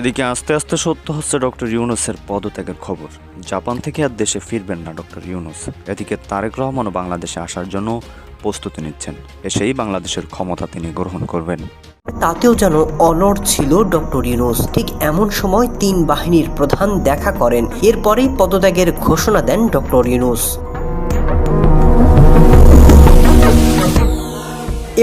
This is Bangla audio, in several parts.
এদিকে আস্তে আস্তে সত্য হচ্ছে ডক্টর ইউনুসের পদত্যাগের খবর। জাপান থেকে আর দেশে ফিরবেন না ডক্টর ইউনুস। এদিকে তারেক রহমানও বাংলাদেশে আসার জন্য প্রস্তুতি নিচ্ছেন। এসেই বাংলাদেশের ক্ষমতা তিনি গ্রহণ করবেন। তাতেও যেন অনড় ছিল ডক্টর ইউনুস। ঠিক এমন সময় তিন বাহিনীর প্রধান দেখা করেন। এরপরেই পদত্যাগের ঘোষণা দেন ডক্টর ইউনুস।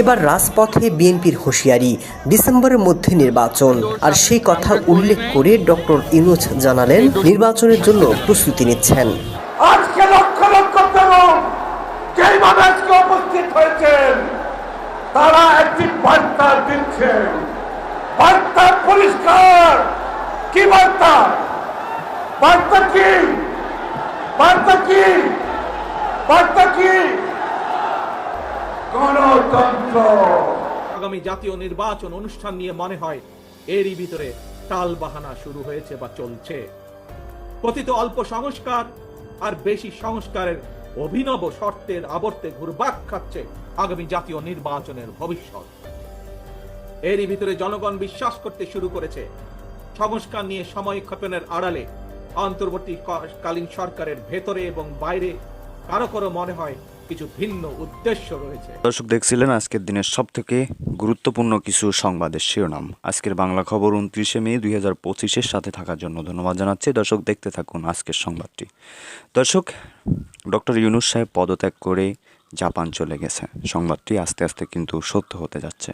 এবার রাজপথে বিএনপির হুঁশিয়ারি, ডিসেম্বরের মধ্যে নির্বাচন। আর সেই কথা উল্লেখ করে ডক্টর ইউনুস জানালেন, নির্বাচনের জন্য প্রস্তুতি নিচ্ছেন। আজকে লক্ষ লক্ষ যেইভাবে উপস্থিত হয়েছেন, তারা একটি বার্তা দিচ্ছেন। বার্তা পরিষ্কার। কি বার্তা? বার্তা কি? বার্তা কি? বার্তা কি? গণতন্ত্র। আগামী জাতীয় নির্বাচন অনুষ্ঠান নিয়ে মনে হয়, এরই ভিতরে টাল বাহানা শুরু হয়েছে বা চলছে। কথিত অল্প সংস্কার আর বেশি সংস্কারের অভিনব শর্তের আবর্তে ঘুরবাক খাচ্ছে আগামী জাতীয় নির্বাচনের ভবিষ্যৎ। এরই ভিতরে জনগণ বিশ্বাস করতে শুরু করেছে, সংস্কার নিয়ে সময় ক্ষেপণের আড়ালে অন্তর্বর্তীকালীন সরকারের ভেতরে এবং বাইরে কারও কারও মনে হয় কিছু ভিন্ন উদ্দেশ্য রয়েছে। দর্শক দেখছিলেন আজকের দিনের সব থেকে গুরুত্বপূর্ণ কিছু সংবাদের শিরোনাম। আজকের বাংলা খবর উনত্রিশে মে দুই হাজার পঁচিশের সাথে থাকার জন্য ধন্যবাদ জানাচ্ছি। দর্শক দেখতে থাকুন আজকের সংবাদটি। দর্শক, ডক্টর ইউনুস সাহেব পদত্যাগ করে জাপান চলে গেছে। সংবাদটি আস্তে আস্তে কিন্তু সত্য হতে যাচ্ছে।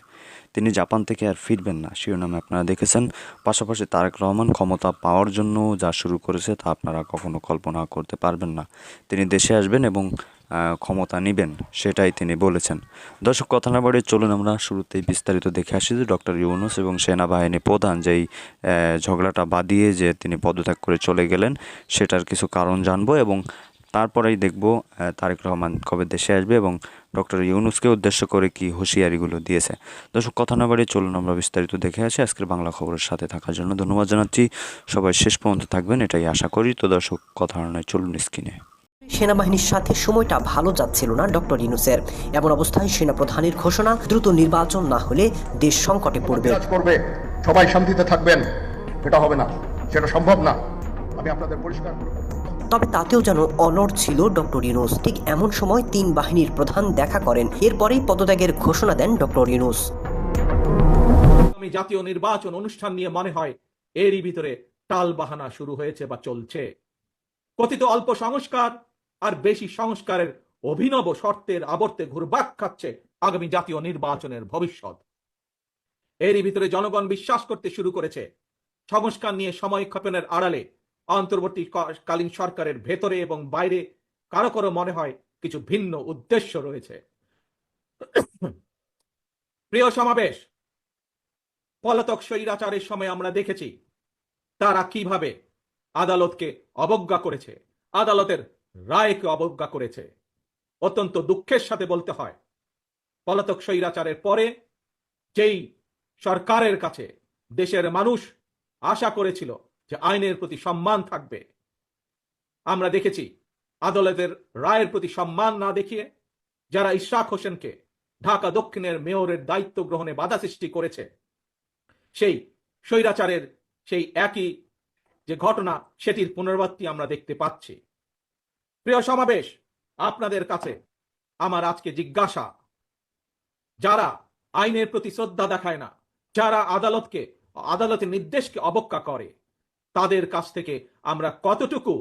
তিনি জাপান থেকে আর ফিরবেন না। শিরোনামে আপনারা দেখেছেন, পাশাপাশি তারেক রহমান ক্ষমতা পাওয়ার জন্য যা শুরু করেছে তা আপনারা কখনো কল্পনা করতে পারবেন না। তিনি দেশে আসবেন এবং ক্ষমতা নেবেন, সেটাই তিনি বলেছেন। দর্শক, কথা না বাড়িয়ে চলুন আমরা শুরুতেই বিস্তারিত দেখে আসি যে ডক্টর ইউনুস এবং সেনাবাহিনী প্রধান যেই ঝগড়াটা বাদিয়ে যে তিনি পদত্যাগ করে চলে গেলেন, সেটার কিছু কারণ জানব এবং তারপরেই দেখব তারেক রহমান কবে দেশে আসবে এবং ডক্টর ইউনুসকে উদ্দেশ্য করে কি হুঁশিয়ারিগুলো দিয়েছে। দর্শক কথা না বাড়িয়ে চলুন আমরা বিস্তারিত দেখে আসি আজকের বাংলা খবরের সাথে থাকার জন্য। ধন্যবাদ জানাচ্ছি। সবাই শেষ পর্যন্ত থাকবেন এটাই আশা করি। তো দর্শক কথা নয় চলুন স্ক্রিনে। সেনাবাহিনীর সাথে সময়টা ভালো যাচ্ছিল না ডক্টর ইউনুসের। এমন অবস্থায় সেনা প্রধানের ঘোষণা দ্রুত নির্বাচন না হলে দেশ সংকটে পড়বে। করবে সবাই শান্তিতে থাকবেন এটা হবে না সেটা সম্ভব না। আমি আপনাদের পরিষ্কার। তবে তাতেও যেন অনড় ছিল ডক্টর ইউনুস। ঠিক এমন সময় তিন বাহিনীর প্রধান দেখা করেন। এরপরেই পদত্যাগের ঘোষণা দেন ডক্টর ইউনুস। জাতীয় নির্বাচন অনুষ্ঠান নিয়ে মনে হয় এরই ভিতরে টাল বাহানা শুরু হয়েছে বা চলছে। কথিত অল্প সংস্কার আর বেশি সংস্কারের অভিনব শর্তের আবর্তে ঘুরবাক খাচ্ছে আগামী জাতীয় নির্বাচনের ভবিষ্যৎ। এরই ভিতরে জনগণ বিশ্বাস করতে শুরু করেছে। সংস্কার নিয়ে সময় ক্ষেপণের আড়ালে অন্তর্বর্তীকালীন সরকারের ভেতরে এবং বাইরে, কারও কারও মনে হয় কিছু ভিন্ন উদ্দেশ্য রয়েছে। প্রিয় সমাবেশ, পলাতক স্বৈরাচারের সময় আমরা দেখেছি, তারা কীভাবে আদালতকে অবজ্ঞা করেছে, আদালতের রায়কে অবজ্ঞা করেছে। অত্যন্ত দুঃখের সাথে বলতে হয়, পলাতক স্বৈরাচারের পরে যেই সরকারের কাছে দেশের মানুষ আশা করেছিল যে আইনের প্রতি সম্মান থাকবে। আমরা দেখেছি আদালতের রায়ের প্রতি সম্মান না দেখিয়ে যারা ইশরাক হোসেনকে ঢাকা দক্ষিণের মেয়রের দায়িত্ব গ্রহণে বাধা সৃষ্টি করেছে, সেই স্বৈরাচারের সেই একই যে ঘটনা, সেটির পুনরাবৃত্তি আমরা দেখতে পাচ্ছি। প্রিয় সমাবেশ, আপনাদের কাছে আমার আজকে জিজ্ঞাসা, যারা আইনের প্রতি শ্রদ্ধা দেখায় না, যারা আদালতকে, আদালতের নির্দেশকে অবজ্ঞা করে তাদের কাছ থেকে আমরা কতটুকু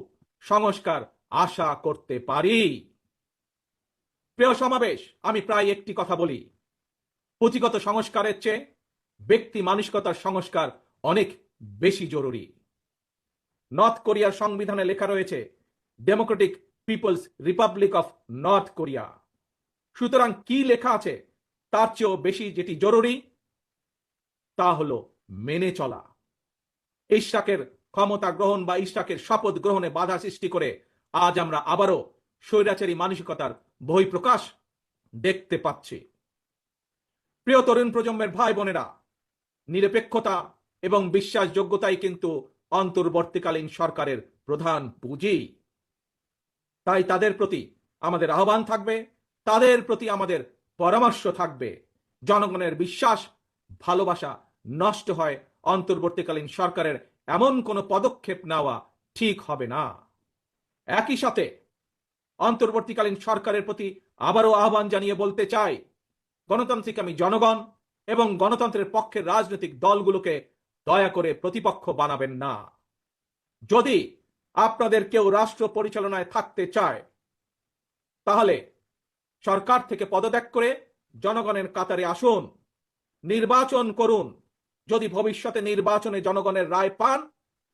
সংস্কার আশা করতে পারি? প্রিয় সমাবেশ, আমি প্রায় একটি কথা বলি। পুঁথিগত সংস্কারের চেয়ে ব্যক্তি মানসিকতার সংস্কার অনেক বেশি জরুরি। নর্থ কোরিয়ার সংবিধানে লেখা রয়েছে Democratic People's Republic of North Korea সুতরাং কি লেখা আছে তার চেয়েও বেশি যেটি জরুরি তা হলো মেনে চলা। ইশরাকের ক্ষমতা গ্রহণ বা ইশরাকের শপথ গ্রহণে বাধা সৃষ্টি করে আজ আমরা আবারও স্বৈরাচারী মানসিকতার বহিঃপ্রকাশ দেখতে পাচ্ছি। প্রিয় তরুণ প্রজন্মের ভাই বোনেরা নিরপেক্ষতা এবং বিশ্বাসযোগ্যতাই কিন্তু অন্তর্বর্তীকালীন সরকারের প্রধান পুঁজি। তাই তাদের প্রতি আমাদের আহ্বান থাকবে, তাদের প্রতি আমাদের পরামর্শ থাকবে। জনগণের বিশ্বাস, ভালোবাসা নষ্ট হয় অন্তর্বর্তীকালীন সরকারের এমন কোনো পদক্ষেপ নেওয়া ঠিক হবে না। একই সাথে অন্তর্বর্তীকালীন সরকারের প্রতি আবারও আহ্বান জানিয়ে বলতে চাই, গণতান্ত্রিক আমি জনগণ এবং গণতন্ত্রের পক্ষের রাজনৈতিক দলগুলোকে দয়া করে প্রতিপক্ষ বানাবেন না। যদি আপনাদের কেউ রাষ্ট্র পরিচালনায় থাকতে চায়, তাহলে সরকার থেকে পদত্যাগ করে জনগণের কাতারে আসুন, নির্বাচন করুন যদি ভবিষ্যতে নির্বাচনে জনগণের রায় পান,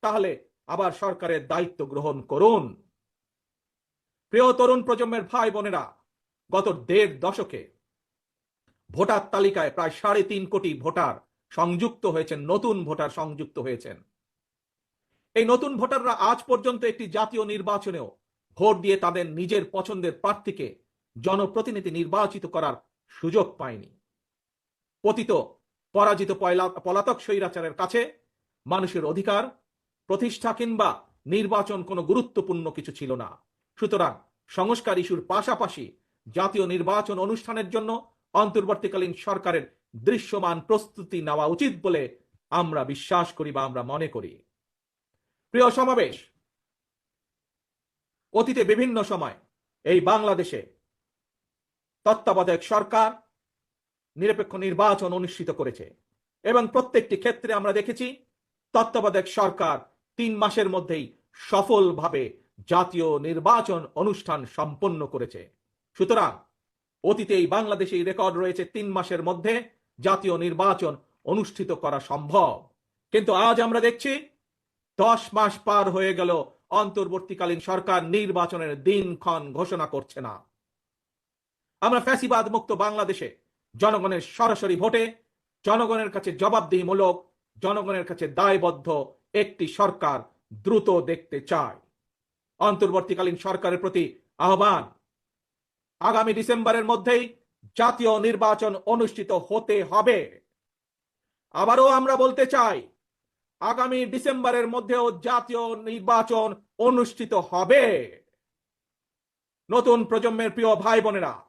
তাহলে আবার সরকারের দায়িত্ব গ্রহণ করুন। প্রিয় তরুণ প্রজন্মের ভাই বোনেরা, গত দেড় দশকে ভোটার তালিকায় প্রায় সাড়ে তিন কোটি ভোটার সংযুক্ত হয়েছেন, নতুন ভোটার সংযুক্ত হয়েছেন। এই নতুন ভোটাররা আজ পর্যন্ত একটি জাতীয় নির্বাচনেও ভোট দিয়ে তাদের নিজের পছন্দের প্রার্থীকে জনপ্রতিনিধি নির্বাচিত করার সুযোগ পায়নি। পতিত পরাজিত পলাতক স্বৈরাচারের কাছে মানুষের অধিকার, প্রতিষ্ঠা কিংবা নির্বাচন কোনো গুরুত্বপূর্ণ কিছু ছিল না। সুতরাং সংস্কার ইস্যুর পাশাপাশি জাতীয় নির্বাচন অনুষ্ঠানের জন্য অন্তর্বর্তীকালীন সরকারের দৃশ্যমান প্রস্তুতি নেওয়া উচিত বলে আমরা বিশ্বাস করি বা আমরা মনে করি। প্রিয় সমাবেশ, অতীতে বিভিন্ন সময় এই বাংলাদেশে তত্ত্বাবধায়ক সরকার নিরপেক্ষ নির্বাচন অনুষ্ঠিত করেছে। এবং প্রত্যেকটি ক্ষেত্রে আমরা দেখেছি, তত্ত্বাবধায়ক সরকার তিন মাসের মধ্যেই সফলভাবে জাতীয় নির্বাচন অনুষ্ঠান সম্পন্ন করেছে। সুতরাং অতীতে এই বাংলাদেশে রেকর্ড রয়েছে তিন মাসের মধ্যে জাতীয় নির্বাচন অনুষ্ঠিত করা সম্ভব। কিন্তু আজ আমরা দেখছি, দশ মাস পার হয়ে গেল, অন্তর্বর্তীকালীন সরকার নির্বাচনের দিনক্ষণ ঘোষণা করছে না। আমরা ফ্যাসিবাদ মুক্ত বাংলাদেশে জনগণের সরাসরি ভোটে, জনগণের কাছে জবাবদিহিমূলক, জনগণের কাছে দায়বদ্ধ একটি সরকার দ্রুত দেখতে চায়। অন্তর্বর্তীকালীন সরকারের প্রতি আহ্বান। আগামী ডিসেম্বরের মধ্যেই জাতীয় নির্বাচন অনুষ্ঠিত হতে হবে। আবারও আমরা বলতে চাই, আগামী ডিসেম্বরের মধ্যেও জাতীয় নির্বাচন অনুষ্ঠিত হবে। নতুন প্রজন্মের প্রিয় ভাই বোনেরা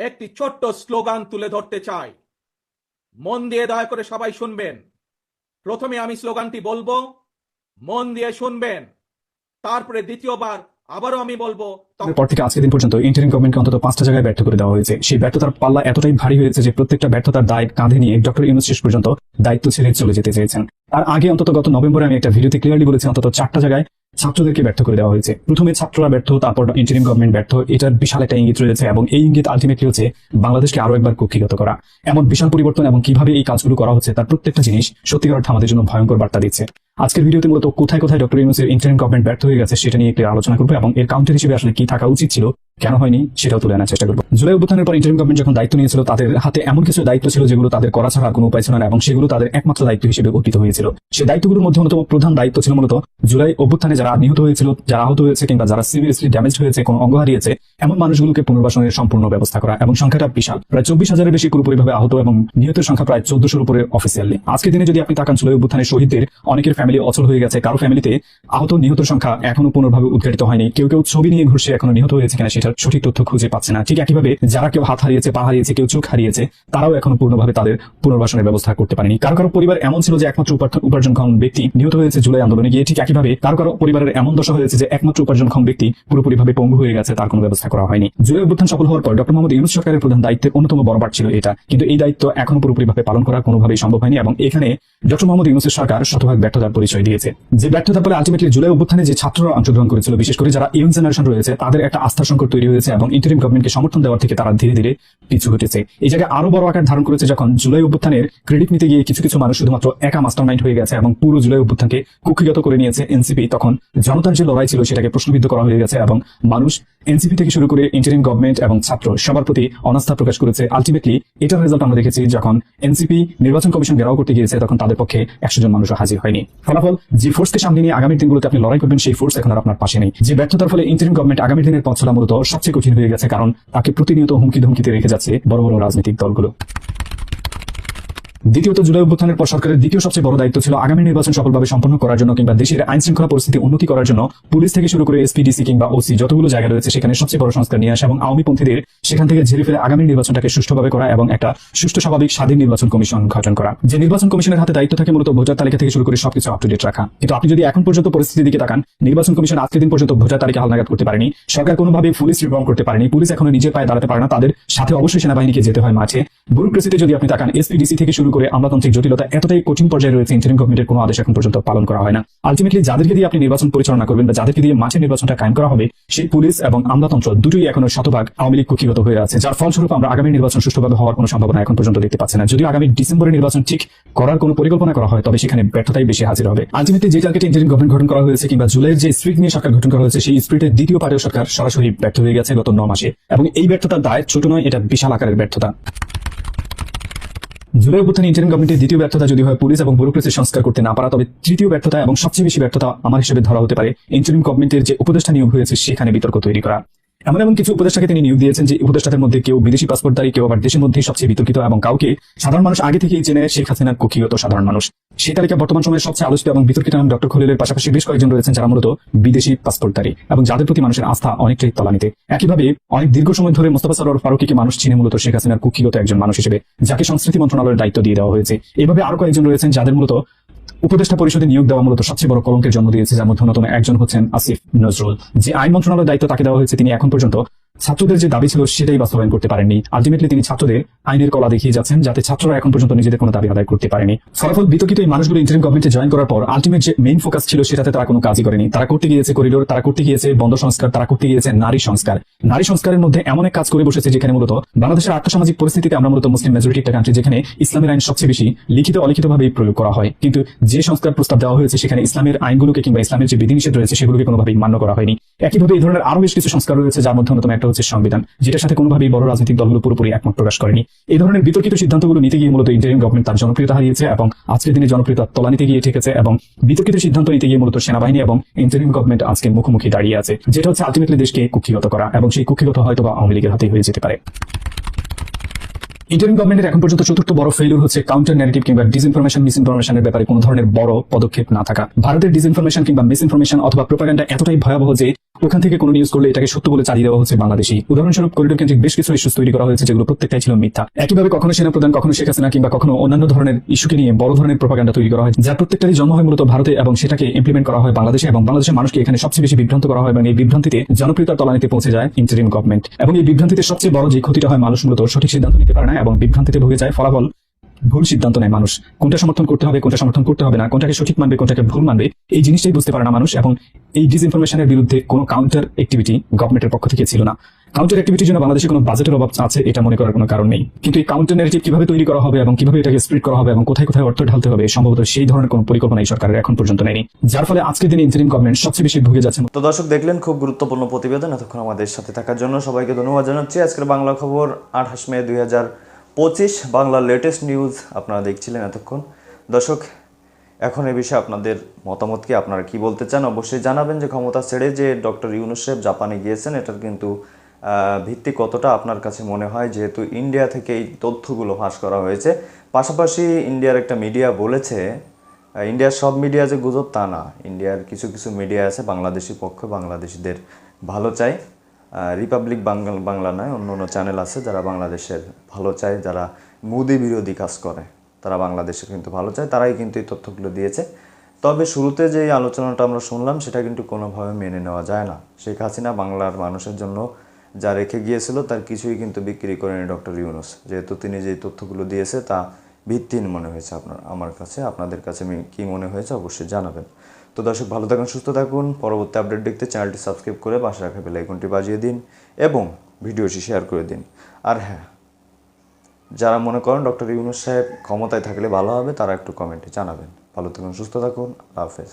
একটি ছোট্ট স্লোগান তুলে ধরতে চাই। মন দিয়ে দয়া করে সবাই শুনবেন। প্রথমে আমি স্লোগানটি বলব। মন দিয়ে শুনবেন। তারপরে দ্বিতীয়বার আবারও আমি বলব পর থেকে আজকের দিন পর্যন্ত ইন্টারিম গভর্নমেন্টকে অন্তত পাঁচটা জায়গায় ব্যর্থ করে দেওয়া হয়েছে। সেই ব্যর্থতার পাল্লা এতটাই ভারী হয়েছে যে প্রত্যেকটা ব্যর্থতার দায় কাঁধে নিয়ে ডক্টর ইউনুস শেষ পর্যন্ত দায়িত্ব ছেড়ে চলে যেতে চেয়েছেন। তার আগে অন্তত গত নভেম্বরে আমি একটা ভিডিওতে ক্লিয়ারলি বলেছি, অন্তত চারটা জায়গায় ছাত্রদেরকে ব্যর্থ করে দেওয়া হয়েছে। প্রথমে ছাত্ররা ব্যর্থ, তারপর ইন্টারিম গভর্নমেন্ট ব্যর্থ, এটার বিশাল একটা ইঙ্গিত রয়েছে এবং এই ইঙ্গিত আলটিমেটলি হচ্ছে বাংলাদেশকে আরও একবার কক্ষিগত করা। এমন বিশাল পরিবর্তন এবং কীভাবে এই কাজগুলো করা হচ্ছে, তার প্রত্যেকটা জিনিস সত্যিকার অর্থে আমাদের জন্য ভয়ঙ্কর বার্তা দিচ্ছে। আজকের ভিডিওতে মূলত কোথায় কোথায় ডক্টর ইউনুসের ইন্টারিম গভর্নমেন্ট ব্যর্থ হয়ে গেছে সেটা নিয়ে একটু আলোচনা করব এবং এর কাউন্টার হিসেবে আসলে কি থাকা উচিত ছিল কেন হয়নি সেটাও তুলে আনার চেষ্টা করব। জুলাই অভ্যুত্থানের পর ইন্টারিম গভর্নমেন্ট যখন দায়িত্ব নিয়েছিল, তাদের হাতে এমন কিছু দায়িত্ব ছিল যেগুলো তাদের করা ছাড়া কোনো উপায় ছিল না, এবং সেগুলো তাদের একমাত্র দায়িত্ব হিসেবে অর্পিত হয়েছিল। সেই দায়িত্বগুলোর মধ্যে অন্যতম প্রধান দায়িত্ব ছিল মূলত জুলাই অভ্যুত্থানে যারা নিহত হয়েছিল, যারা আহত হয়েছে কিংবা যারা সিরিয়াসলি ড্যামেজ হয়েছে, কোনো অঙ্গ হারিয়েছে, এমন মানুষগুলোকে পুনর্বাসনের সম্পূর্ণ ব্যবস্থা করা এবং সংখ্যাটা বিশাল। প্রায় চব্বিশ হাজারের বেশি পুরোপুরিভাবে আহত এবং নিহতের সংখ্যা প্রায় চোদ্দশোর উপরে অফিসিয়ালি আজকের দিনে যদি আপনি তাকান জুলাই অভ্যুত্থানের শহীদদের, অনেকের ফ্যামিলি অচল হয়ে গেছে, কারও ফ্যামিলিতে আহত, নিহতের সংখ্যা এখনও পুনর্ভাবে উদ্ঘাটিত হয়নি। কেউ কেউ ছবি নিয়ে ঘুরছে, এখনও নিহত হয়েছে কিনা সেটা সমস্যার সঠিক তথ্য খুঁজে পাচ্ছে না। ঠিক একইভাবে যারা কেউ হাত হারিয়েছে, পা হারিয়েছে, কেউ চোখ হারিয়েছে, তারাও এখনও পূর্ণভাবে তাদের পুনর্বাসনের ব্যবস্থা করতে পারেনি। কারও কারও পরিবার এমন ছিল যে একমাত্র উপার্জন- উপার্জনক্ষম ব্যক্তি নিহত হয়েছে জুলাই আন্দোলনে গিয়ে ঠিক একইভাবে কারও কারও পরিবারের এমন দশা হয়েছে যে একমাত্র উপার্জনক্ষম ব্যক্তি পুরোপুরিভাবে পঙ্গু হয়ে গেছে, তার কোনো ব্যবস্থা করা হয়নি। জুলাই অভ্যুত্থান সফল হওয়ার পর ডক্টর মোহাম্মদ ইউনুস সরকারের প্রধান দায়িত্বের অন্যতম বড় ছিল এটা। কিন্তু এই দায়িত্ব এখনও পুরোপুরিভাবে পালন করা কোনোভাবেই সম্ভব হয়নি এবং এখানে ডক্টর মোহাম্মদ ইউনুসের সরকার শতভাগ ব্যর্থতার পরিচয় দিয়েছে। যে ব্যর্থতার ফলে আলটিমেটলি জুলাই অভ্যুত্থানে যে ছাত্ররা অংশগ্রহণ করেছিল, বিশেষ করে যারা ইয়ং জেনারেশন রয়েছে, তাদের একটা আস্থা সংকট তৈরি হয়েছে এবং ইন্টারিম গভর্নমেন্টকে সমর্থন দেওয়ার থেকে তারা ধীরে ধীরে পিছু হটেছে। এই জায়গায় আরও বড় আকার ধারণ করেছে যখন জুলাই অভ্যুত্থানের ক্রেডিট নিতে গিয়ে কিছু কিছু মানুষ শুধুমাত্র একা মাস্টার মাইন্ড হয়ে গেছে এবং পুরো জুলাই অভ্যুত্থানকে কুক্ষিগত করে নিয়েছে এনসিপি তখন জনতার যে লড়াই ছিল সেটাকে প্রশ্নবিদ্ধ করা হয়ে গেছে এবং মানুষ এনসিপি থেকে শুরু করে ইন্টারিম গভর্নমেন্ট এবং ছাত্র সবার প্রতি অনাস্থা প্রকাশ করেছে। আলটিমেটলি এটার রেজাল্ট আমরা দেখেছি যখন এনসিপি নির্বাচন কমিশন ঘেরাও করতে গিয়েছে, তখন তাদের পক্ষে একশো জন মানুষও হাজির হয়নি। ফলাফল, যে ফোর্সকে সামনে নিয়ে আগামী দিনগুলোতে আপনি লড়াই করবেন, সেই ফোর্স এখন আর আপনার পাশে নেই। যে ব্যর্থতার ফলে ইন্টারিম গভর্নমেন্ট আগামী দিনের পথ চলা মূলত সবচেয়ে কঠিন হয়ে গেছে, কারণ তাকে প্রতিনিয়ত হুমকি ধুমকিতে রেখে যাচ্ছে বড় বড় রাজনৈতিক দলগুলো। দ্বিতীয়ত জুলাই অভ্যুত্থানের পর সরকারের দ্বিতীয় সবচেয়ে বড় দায়িত্ব ছিল আগামী নির্বাচন সফলভাবে সম্পন্ন করার জন্য কিংবা দেশের আইন শৃঙ্খলা পরিস্থিতি উন্নতি করার জন্য পুলিশ থেকে শুরু করে এসপিডিসি কিংবা ওসি যতগুলো জায়গা রয়েছে সেখানে সবচেয়ে বড় সংস্কার নিয়ে আসা এবং আওয়ামী পন্থীদের সেখান থেকে ঝেড়ে ফেলে আগামী নির্বাচনটাকে সুষ্ঠুভাবে করা এবং একটা সুষ্ঠু স্বাভাবিক স্বাধীন নির্বাচন কমিশন গঠন করা। যে নির্বাচন কমিশনের হাতে দায়িত্ব থাকে মূলত ভোটার তালিকা থেকে শুরু করে সবকিছু আপ টু ডেট রাখা। কিন্তু আপনি যদি এখন পর্যন্ত পরিস্থিতির দিকে তাকান, নির্বাচন কমিশন আজকের দিন পর্যন্ত ভোটার তালিকা হালনাগাদ করতে পারেনি। সরকার কোনোভাবে পুলিশ রিফর্ম করতে পারেনি। পুলিশ এখনও নিজের পায়ে দাঁড়াতে পারে না। তাদের সাথে অবশ্যই সেনাবাহিনীকে যেতে হয় মাঠে। ব্যুরোক্রেসিতে যদি আপনি তাকান এসপিডিসি থেকে শুরু করে আমলাতান্ত্রিক জটিলতা এতটাই কঠিন পর্যায়ে রয়েছে ইন্টারিম গভর্নমেন্টের কোনো আদেশ এখন পর্যন্ত পালন করা হয় না। আলটিমেটলি যাদেরকে দিয়ে আপনি নির্বাচন পরিচালনা করবেন বা যাদেরকে দিয়ে মাঠে নির্বাচনটা কায়েম করা হবে, সেই পুলিশ এবং আমলাতন্ত্র দুটোই এখনও শতভাগ আওয়ামী লীগ কুক্ষিগত হয়ে আছে, যার ফলস্বরূপ আমরা আগামী নির্বাচন সুষ্ঠুভাবে হওয়ার কোনো সম্ভাবনা এখন পর্যন্ত দেখতে পাচ্ছি না। যদিও আগামী ডিসেম্বরে নির্বাচন ঠিক করার কোনো পরিকল্পনা করা হয়, তবে সেখানে ব্যর্থতাই বেশি হাজির হবে। আলটিমেটলি যে টার্গেটে ইন্টারিম গভর্নমেন্ট গঠন করা হয়েছে কিংবা জুলাইয়ের যে স্প্রিট নিয়ে সরকার গঠন করা হয়েছে, সেই স্প্রিটের দ্বিতীয় পারেও সরকার সরাসরি ব্যর্থ হয়ে গেছে গত ন মাসে। এবং এই ব্যর্থতার দায় ছোট নয়, এটা বিশাল আকারের ব্যর্থতা। জুলাই অভ্যুত্থানে ইন্টারিম গভর্নমেন্টের দ্বিতীয় ব্যর্থতা যদি হয় পুলিশ এবং ব্যুরোক্রেসি সংস্কার করতে না পারা, তবে তৃতীয় ব্যর্থতা এবং সবচেয়ে বেশি ব্যর্থতা আমার হিসেবে ধরা হতে পারে ইন্টারিম গভর্নমেন্টের যে উপদেষ্টা নিয়োগ হয়েছে, সেখানে বিতর্ক তৈরি করা। এমন এমন কিছু উপদেষ্টাকে তিনি নিয়োগ দিয়েছেন যে উপদেষ্টাদের মধ্যে কেউ বিদেশি পাসপোর্টধারী, কেউ আবার দেশের মধ্যেই সবচেয়ে বিতর্কিত এবং কাউকে সাধারণ মানুষ আগে থেকেই জেনে শেখ হাসিনার কুক্ষিগত সাধারণ মানুষ। সেই তালিকা বর্তমান সময়ে সবচেয়ে আলোচিত এবং বিতর্কিত নাম ডক্টর খলিলের পাশাপাশি বেশ কয়েকজন রয়েছেন যারা মূলত বিদেশি পাসপোর্টধারী এবং যাদের প্রতি মানুষের আস্থা অনেকটাই তলানিতে। একইভাবে অনেক দীর্ঘ সময় ধরে মোস্তফা সরোয়ার ফারুকিকে মানুষ চিনে মূলত শেখ হাসিনার কুক্ষিগত একজন মানুষ হিসেবে, যাকে সংস্কৃতি মন্ত্রণালয়ের দায়িত্ব দিয়ে দেওয়া হয়েছে। এইভাবে আরও কয়েকজন রয়েছেন যাদের মূলত উপদেষ্টা পরিষদে নিয়োগ দেওয়া মূলত সবচেয়ে বড় কলঙ্কের জন্ম দিয়েছে, যার মধ্যে অন্যতম একজন হচ্ছেন আসিফ নজরুল। যে আইন মন্ত্রণালয়ের দায়িত্ব তাকে দেওয়া হয়েছে, তিনি এখন পর্যন্ত ছাত্রদের যে দাবি ছিল সেটাই বাস্তবায়ন করতে পারেননি। আলটিমেটলি তিনি ছাত্রদের আইনের কলা দেখিয়ে যাচ্ছেন যাতে ছাত্ররা এখন পর্যন্ত নিজেদের কোনো দাবি আদায় করতে পারেনি। ফলাফল বিতর্কিত এই মানুষগুলো ইন্টারিম গভর্নমেন্টে জয়েন করার পর আলটিমেট যে মেইন ফোকাস ছিল সেটাতে তারা কোনো কাজই করেনি। তারা করতে গিয়েছে করিডোর তারা করতে গিয়েছে বন্ধ সংস্কার, তারা করতে গিয়েছে নারী সংস্কার। নারী সংস্কারের মধ্যে এমন এক কাজ করে বসেছে যেখানে মূলত বাংলাদেশের আর্থসামাজিক পরিস্থিতিতে আমরা মূলত মুসলিম মেজরিটি একটা কান্ট্রি যেখানে ইসলামের আইন সবচেয়ে বেশি লিখিত অলিখিতভাবে প্রয়োগ করা হয়। কিন্তু যে সংস্কার প্রস্তাব দেওয়া হয়েছে সেখানে ইসলামের আইনগুলোকে কিংবা ইসলামের যে বিধিনিষেধ রয়েছে সেগুলোকে কোনোভাবেই মান্য করা হয়নি। একইভাবে এই ধরনের আরও বেশ কিছু সংস্কার রয়েছে যার মধ্যে অন্যতম একটা হচ্ছে সংবিধান, যেটার সাথে কোনোভাবেই বড় রাজনৈতিক দলগুলো পুরোপুরি একমত প্রকাশ করেনি। এই ধরনের বিতর্কিত সিদ্ধান্তগুলো নিতে গিয়ে মূলত ইন্টারিম গভর্নমেন্ট তার জনপ্রিয়তা হারিয়েছে এবং আজকের দিনে জনপ্রিয়তা তলানিতে গিয়ে ঠেকেছে এবং বিতর্কিত সিদ্ধান্ত নিতে গিয়ে মূলত সেনাবাহিনী এবং ইন্টারিম গভর্নমেন্ট আজকে মুখোমুখি দাঁড়িয়ে আছে, যেটা হচ্ছে আলটিমেটলি দেশকে কুক্ষিগত করা এবং সেই কুক্ষিগত হয়তো বা আওয়ামী লীগের হাতে হয়ে যেতে পারে। ইন্টারিম গভর্নমেন্টের এখন পর্যন্ত চতুর্থ বড় ফেলিউর হচ্ছে কাউন্টার ন্যারেটিভ কিংবা ডিসইনফরমেশন মিসইনফরমেশনের ব্যাপারে কোনো ধরনের বড় পদক্ষেপ না থাকা। ভারতের ডিসইনফরমেশন কিংবা মিসইনফরমেশন অথবা প্রোপাগান্ডা এতটাই ভয়াবহ যে ওখান থেকে কোনো নিউজ করলে এটাকে সত্য বলে চালিয়ে দেওয়া হচ্ছে বাংলাদেশি উদাহরণস্বরূপ করিডোর কেন্দ্রিক বেশ কিছু ইস্যুস তৈরি করা হয়েছে যেগুলো প্রত্যেকটাই ছিল মিথ্যা। একইভাবে কখনো সেনা প্রধান কখনো শেখ হাসিনা কিংবা কখনো অন্যান্য ধরনের ইস্যুকে নিয়ে বড় ধরনের প্রোপাগান্ডা তৈরি করা হয়, যার প্রত্যেকটারই জন্ম হয় মূলত ভারতে এবং সেটাকে ইমপ্লিমেন্ট করা হয় বাংলাদেশে এবং বাংলাদেশের মানুষকে এখানে সবচেয়ে বেশি বিভ্রান্ত করা হয় এবং এই বিভ্রান্তিতে জনপ্রিয়তার তলানিতে পৌঁছে যায় ইন্টারিম গভর্নমেন্ট এবং এই বিভ্রান্তিতে সবচেয়ে বড় যে ক্ষতিটা হয় মানুষ মূলত সঠিক সিদ্ধান্ত নিতে পারে না এবং বিভ্রান্তিতে ভুগে যায় ফলাফল ভুল সিদ্ধান্ত নেয় মানুষ। কোনটা সমর্থন করতে হবে, কোনটা সমর্থন করতে হবে না, কোনটাকে সঠিক মানবে, কোনটাকে ভুল মানবে, এই জিনিসটাই বুঝতে পারে না মানুষ এবং এই ডিসইনফরমেশনের বিরুদ্ধে কোনো কাউন্টার অ্যাক্টিভিটি গভর্নমেন্টের পক্ষ থেকে ছিল না। কাউন্টার অ্যাক্টিভিটির জন্য বাংলাদেশে কোনো বাজেটের অভাব আছে, এটা মনে করার কোনো কারণ নেই। কিন্তু এই কাউন্টার ন্যারেটিভ কীভাবে তৈরি করা হবে এবং কীভাবে এটাকে স্প্রিড করা হবে এবং কোথায় কোথায় অর্থ ঢালতে হবে সম্ভবত সেই ধরনের কোনো পরিকল্পনা এই সরকারের এখন পর্যন্ত নেই যার ফলে আজকের দিনে ইন্টারিম গভর্নমেন্ট সবচেয়ে বেশি ভুগে যাচ্ছে। তো দর্শক, দেখলেন খুব গুরুত্বপূর্ণ প্রতিবেদন, এতক্ষণ আমাদের সাথে থাকার জন্য সবাইকে ধন্যবাদ জানাচ্ছি। আজকের বাংলা খবর আঠাশ মে দুই হাজার পঁচিশ বাংলার লেটেস্ট নিউজ আপনারা দেখছিলেন এতক্ষণ। দর্শক, এখন এ বিষয়ে আপনাদের মতামত কি আপনারা কি বলতে চান অবশ্যই জানাবেন যে ক্ষমতা ছেড়ে যে ডক্টর ইউনুসেফ জাপানে গিয়েছেন, এটার কিন্তু ভিত্তি কতটা আপনার কাছে মনে হয়? যেহেতু ইন্ডিয়া থেকে এই তথ্যগুলো ফাঁস করা হয়েছে। পাশাপাশি ইন্ডিয়ার একটা মিডিয়া বলেছে ইন্ডিয়ার সব মিডিয়া যে গুজব তা না। ইন্ডিয়ার কিছু কিছু মিডিয়া আছে, বাংলাদেশি পক্ষ, বাংলাদেশিদের ভালো চাই। রিপাবলিক বাংলা বাংলা নয়, অন্য অন্য চ্যানেল আছে যারা বাংলাদেশের ভালো চায়, যারা মোদি বিরোধী কাজ করে, তারা বাংলাদেশের কিন্তু ভালো চায়, তারাই কিন্তু এই তথ্যগুলো দিয়েছে। তবে শুরুতে যে আলোচনাটা আমরা শুনলাম, সেটা কিন্তু কোনোভাবে মেনে নেওয়া যায় না। শেখ হাসিনা বাংলার মানুষের জন্য যা রেখে গিয়েছিল, তার কিছুই কিন্তু বিক্রি করেনি ডক্টর ইউনুস। যেহেতু তিনি যে তথ্যগুলো দিয়েছে, তা ভিত্তিহীন মনে হয়েছে আপনার, আমার কাছে। আপনাদের কাছে কী মনে হয়েছে, অবশ্যই জানাবেন। তো দর্শক, ভালো থাকুন, সুস্থ থাকুন। পরবর্তী আপডেট দেখতে চ্যানেলটি সাবস্ক্রাইব করে পাশে রাখা বেল আইকনটি বাজিয়ে দিন এবং ভিডিওটি শেয়ার করে দিন। আর হ্যাঁ যারা মনে করেন ডক্টর ইউনুস সাহেব ক্ষমতায় থাকলে ভালো হবে, তারা একটু কমেন্টে জানাবেন। ভালো থাকুন, সুস্থ থাকুন। হাফেজ।